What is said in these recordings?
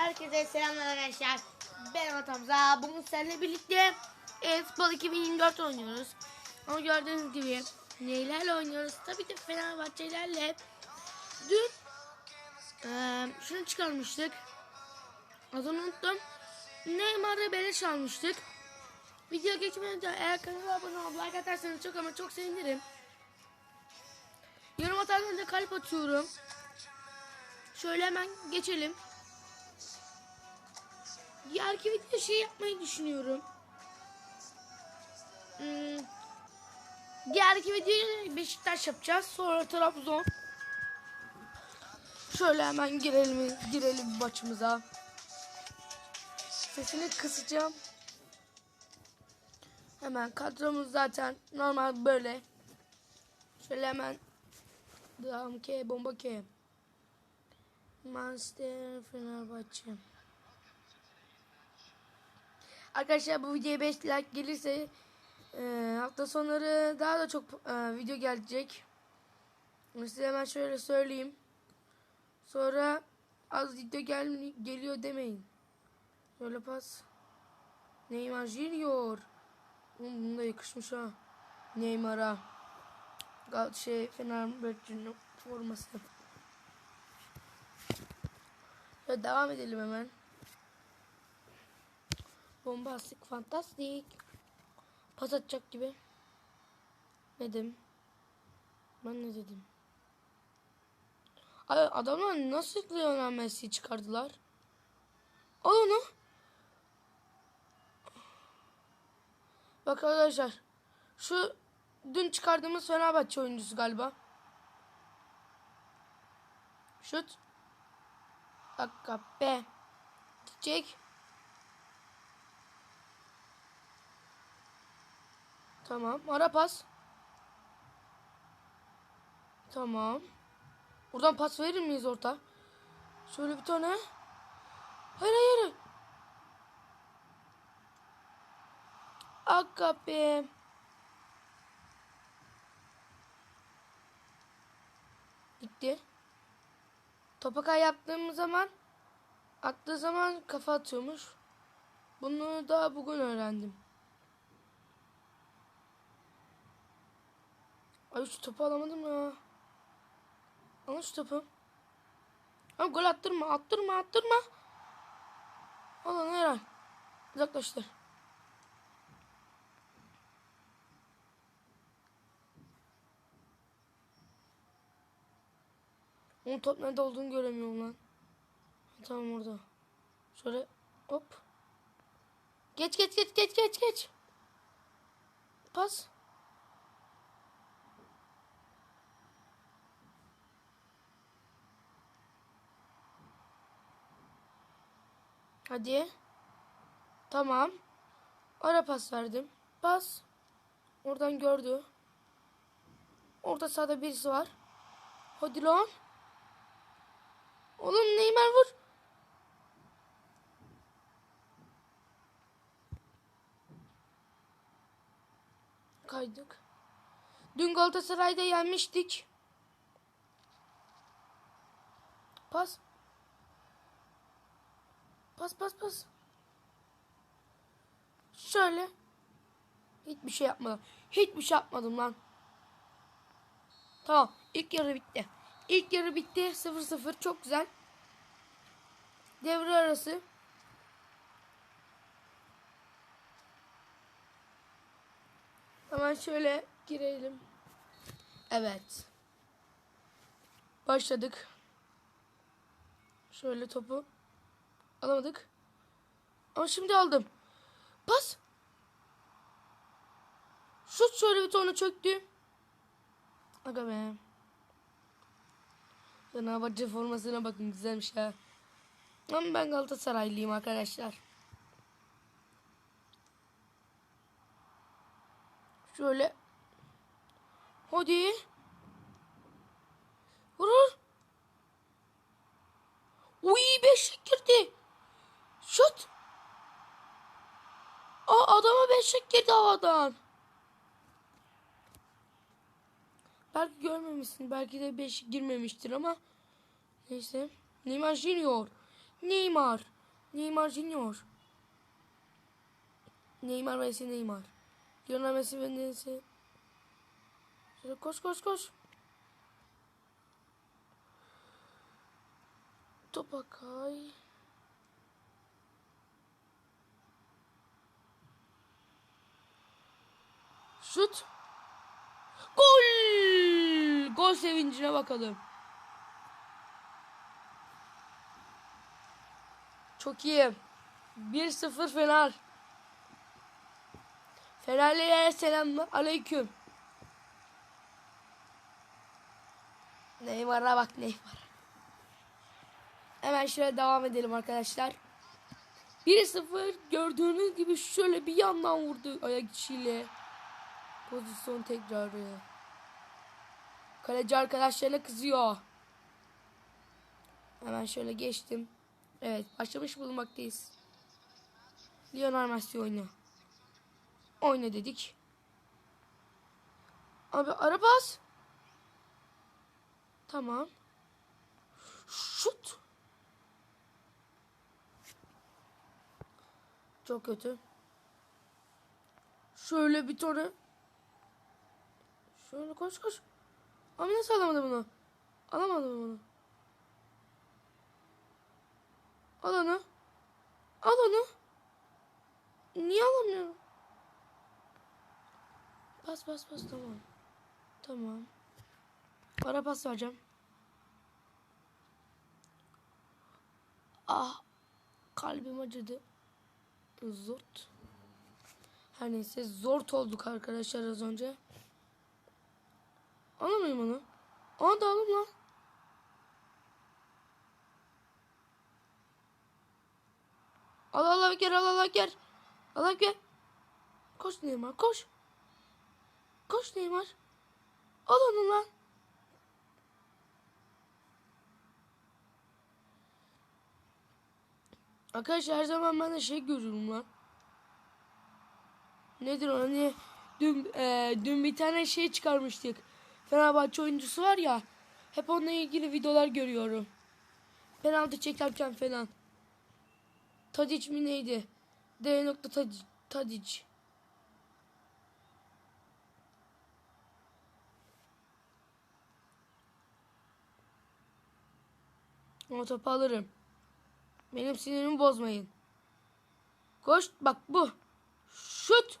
Herkese selamlar arkadaşlar. Ben Atamza. Bugün seninle birlikte e-futbol 2024 oynuyoruz. Ama gördüğünüz gibi neylerle oynuyoruz? Tabii ki Fenerbahçelerle. Dün eee, şunu çıkarmıştık. Adını unuttum. Neymar'ı beleş almıştık. Video geçmeden önce eğer kanala abone olup like atarsanız çok ama çok sevinirim. Yorum atarsanız da kalp atıyorum. Şöyle hemen geçelim. Diğerki video şey yapmayı düşünüyorum. Hmm. Diğerki videoyu Beşiktaş yapacağız. Sonra Trabzon. Şöyle hemen girelim girelim maçımıza. Sesini kısacağım. Hemen kadromuz zaten normal böyle. Şöyle hemen devam K bomba K. Manchester Fenerbahçe. Arkadaşlar bu videoya 5 like gelirse e, hafta sonları daha da çok e, video gelecek. Size hemen şöyle söyleyeyim. Sonra az video gel geliyor demeyin. Şöyle pas. Neymar Junior. Oğlum Bunda yakışmış ha. Neymar'a. Şey Fenerbahçe'nin forması. Şöyle devam edelim hemen. Bombastik, fantastik. Pas atacak gibi. Dedim? Ben ne dedim? Ay, adamlar nasıl Lionel Messi'yi çıkardılar? Al onu. Bak arkadaşlar. Şu dün çıkardığımız Fenerbahçe oyuncusu galiba. Şut. Dakika be. Çiçek. Tamam. Ara pas. Tamam. Buradan pas verir miyiz orta? Şöyle bir tane. Hayır hayır. Be. Gitti. Topa yaptığımız zaman attığı zaman kafa atıyormuş. Bunu da bugün öğrendim. Ay şu topu alamadım ya. Al şu topu. Ha gol attırma, attırma, attırma. Al onu Eren. Uzaklaştır. Onun top nerede olduğunu göremiyorum lan. Tamam orada. Şöyle hop. Geç geç geç geç geç geç. Pas. Hadi. Tamam. Ara pas verdim. Pas. Oradan gördü. Orada sağda birisi var. Hadi lan. Oğlum Neymar vur. Kaydık. Dün Galatasaray'da yenmiştik. Pas. Pas pas pas. Şöyle. Hiçbir şey yapmadım. Hiçbir şey yapmadım lan. Tamam. İlk yarı bitti. İlk yarı bitti. 0-0. Çok güzel. Devre arası. Hemen şöyle girelim. Evet. Başladık. Şöyle topu alamadık. Ama şimdi aldım. Pas. Şut şöyle bir tonu çöktü. Aga be. Fenerbahçe formasına bakın güzelmiş ha. Ama ben Galatasaraylıyım arkadaşlar. Şöyle. Hadi. Vurur. Uy beşik girdi. Şut. Aa adama beşik girdi havadan. Belki görmemişsin. Belki de beşik girmemiştir ama. Neyse. Neymar Junior. Neymar. Neymar Junior. Neymar vs Neymar. Lionel Messi ve Messi. Şöyle koş koş koş. Topa Şut. Gol! Gol sevincine bakalım. Çok iyi. 1-0 Fener. Fenerli'ye selamlar. Aleyküm. Neymar'a bak Neymar. Hemen şöyle devam edelim arkadaşlar. 1-0 gördüğünüz gibi şöyle bir yandan vurdu ayak içiyle. Pozisyon tekrarı. Kaleci arkadaşlarına kızıyor. Hemen şöyle geçtim. Evet başlamış bulunmaktayız. Lionel Messi oyna. Oyna dedik. Abi ara pas. Tamam. Şut. Çok kötü. Şöyle bir tane. Şöyle koş koş. Abi nasıl alamadı bunu? Alamadım bunu. Al onu. Al onu. Niye alamıyorum? Pas pas pas tamam. Tamam. Ara pas vereceğim. Ah. Kalbim acıdı. Zort. Her neyse zort olduk arkadaşlar az önce. Alamayayım onu. Aa da alayım lan. Al al gel al al gel. Al gel. Koş Neymar koş. Koş Neymar. Al onu lan. Arkadaşlar her zaman ben de şey görüyorum lan. Nedir o hani dün e, dün bir tane şey çıkarmıştık. Fenerbahçe oyuncusu var ya. Hep onunla ilgili videolar görüyorum. Penaltı çekerken falan. Tadic mi neydi? D. Tadic. Tadic. O topu alırım. Benim sinirimi bozmayın. Koş bak bu. Şut.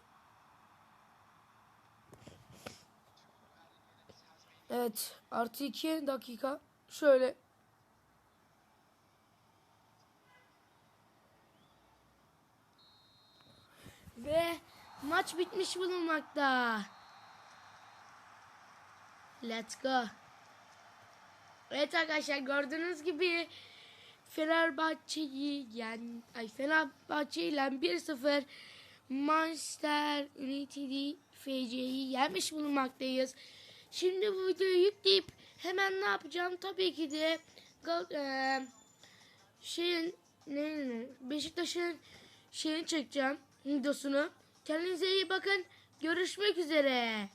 Evet. Artı iki dakika. Şöyle. Ve maç bitmiş bulunmakta. Let's go. Evet arkadaşlar gördüğünüz gibi Fenerbahçe'yi yani ay Fenerbahçe ile 1-0 Manchester United FC'yi yenmiş bulunmaktayız. Şimdi bu videoyu yükleyip hemen ne yapacağım? Tabii ki de Gal eee, şeyin ne Beşiktaş'ın şeyini çekeceğim videosunu. Kendinize iyi bakın. Görüşmek üzere.